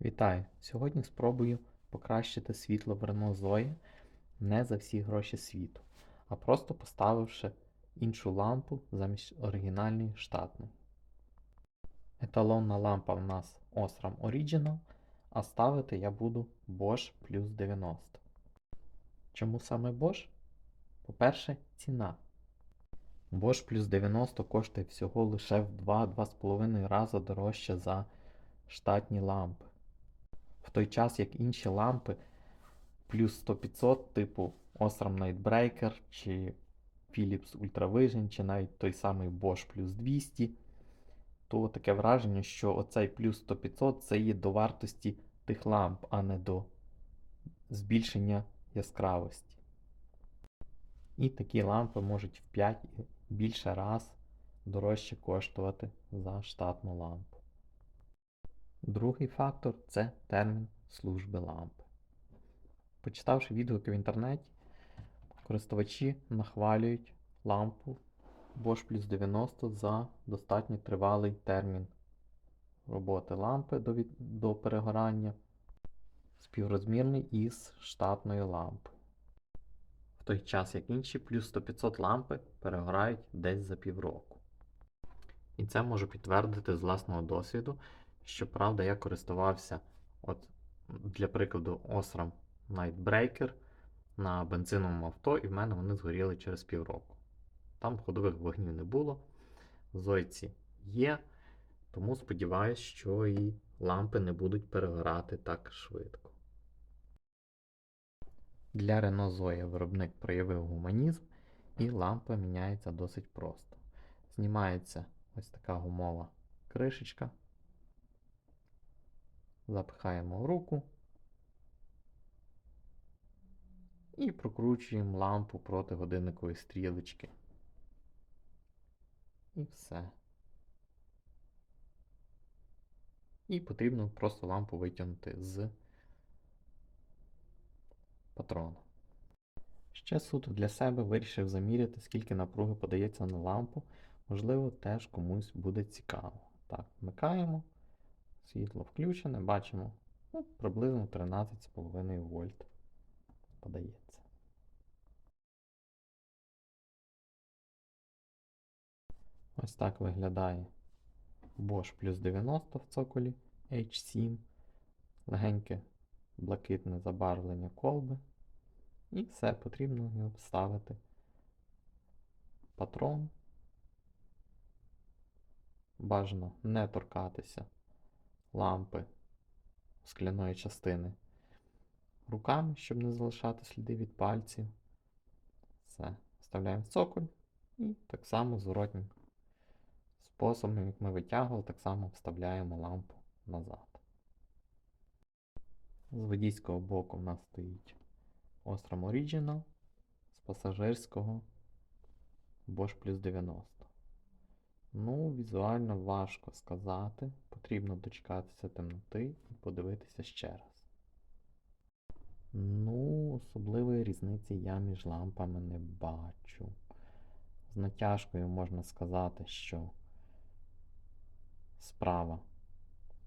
Вітаю! Сьогодні спробую покращити світло в Renault Zoe не за всі гроші світу, а просто поставивши іншу лампу замість оригінальної штатної. Еталонна лампа в нас Osram Original, а ставити я буду Bosch Plus 90. Чому саме Bosch? По-перше, ціна. Bosch Plus 90 коштує всього лише в 2-2,5 рази дорожче за штатні лампи. Той час як інші лампи плюс 100-500, типу Osram Nightbreaker чи Philips Ultravision, чи навіть той самий Bosch плюс 200, то таке враження, що оцей плюс 100-500 це є до вартості тих ламп, а не до збільшення яскравості. І такі лампи можуть в 5 і більше раз дорожче коштувати за штатну лампу. Другий фактор це термін служби лампи. Почитавши відгуки в інтернеті, користувачі нахвалюють лампу Bosch Plus 90 за достатньо тривалий термін роботи лампи до, від... до перегорання, співрозмірний із штатною лампою. В той час, як інші плюс 100-500 лампи перегорають десь за півроку. І це можу підтвердити з власного досвіду. Щоправда, я користувався, от, для прикладу, Osram Nightbreaker на бензиновому авто, і в мене вони згоріли через півроку. Там ходових вогнів не було, зойці є, тому сподіваюся, що і лампи не будуть перегорати так швидко. Для Renault Zoe виробник проявив гуманізм, і лампа міняється досить просто. Знімається ось така гумова кришечка. Запихаємо руку і прокручуємо лампу проти годинникової стрілочки. І все. І потрібно просто лампу витягнути з патрона. Ще суто для себе вирішив заміряти, скільки напруги подається на лампу. Можливо, теж комусь буде цікаво. Так, вмикаємо. Світло включене, бачимо ну, приблизно 13,5 вольт подається. Ось так виглядає Bosch плюс 90 в цоколі H7, легеньке блакитне забарвлення колби. І все, потрібно його вставити. Патрон. Бажано не торкатися лампи скляної частини руками, щоб не залишати сліди від пальців. Все, вставляємо цоколь і так само зворотнім способом, як ми витягували, так само вставляємо лампу назад. З водійського боку в нас стоїть Osram Original, з пасажирського Bosch Plus 90. Ну, візуально важко сказати. Потрібно дочекатися темноти і подивитися ще раз. Ну, особливої різниці я між лампами не бачу. З натяжкою можна сказати, що справа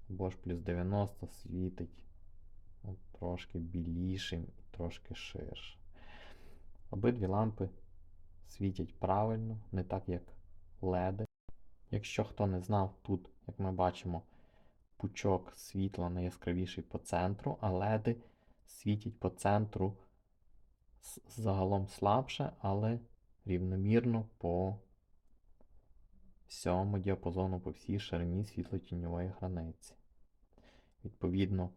Bosch плюс 90 світить от, трошки білішим і трошки ширше. Обидві лампи світять правильно, не так як LED. Якщо хто не знав, тут, як ми бачимо, пучок світла найяскравіший по центру, а леди світять по центру загалом слабше, але рівномірно по всьому діапазону, по всій ширині світло-тіньової границі. Відповідно,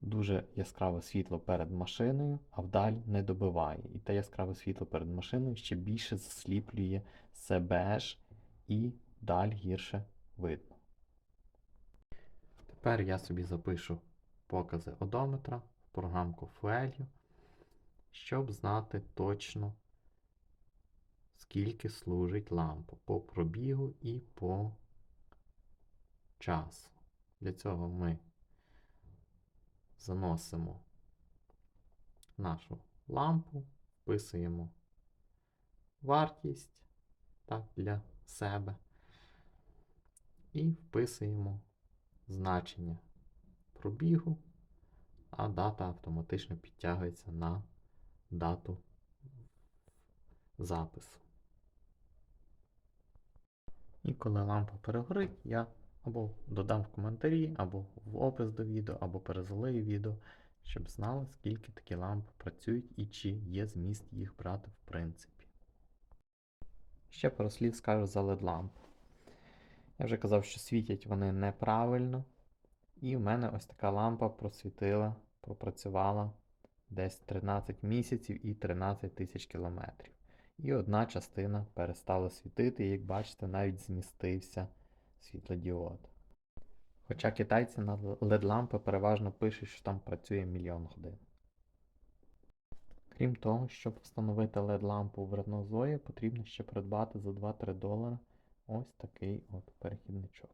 дуже яскраве світло перед машиною, а вдаль не добиває. І те яскраве світло перед машиною ще більше засліплює себе ж і далі гірше видно. Тепер я собі запишу покази одометра в програмку Fuelio, щоб знати точно, скільки служить лампа по пробігу і по часу. Для цього ми заносимо нашу лампу, вписуємо вартість так, для себе і вписуємо значення пробігу, а дата автоматично підтягується на дату запису. І коли лампа перегорить, я або додам в коментарі, або в опис до відео, або перезалию відео, щоб знали, скільки такі лампи працюють і чи є зміст їх брати в принципі. Ще пару слів скажу за LED лампи. Я вже казав, що світять вони неправильно. І в мене ось така лампа просвітила, пропрацювала десь 13 місяців і 13 тисяч кілометрів. І одна частина перестала світити, і як бачите, навіть змістився світлодіод. Хоча китайці на LED-лампи переважно пишуть, що там працює мільйон годин. Крім того, щоб встановити LED-лампу в Renault Zoe, потрібно ще придбати за 2-3 долара ось такий от перехідничок.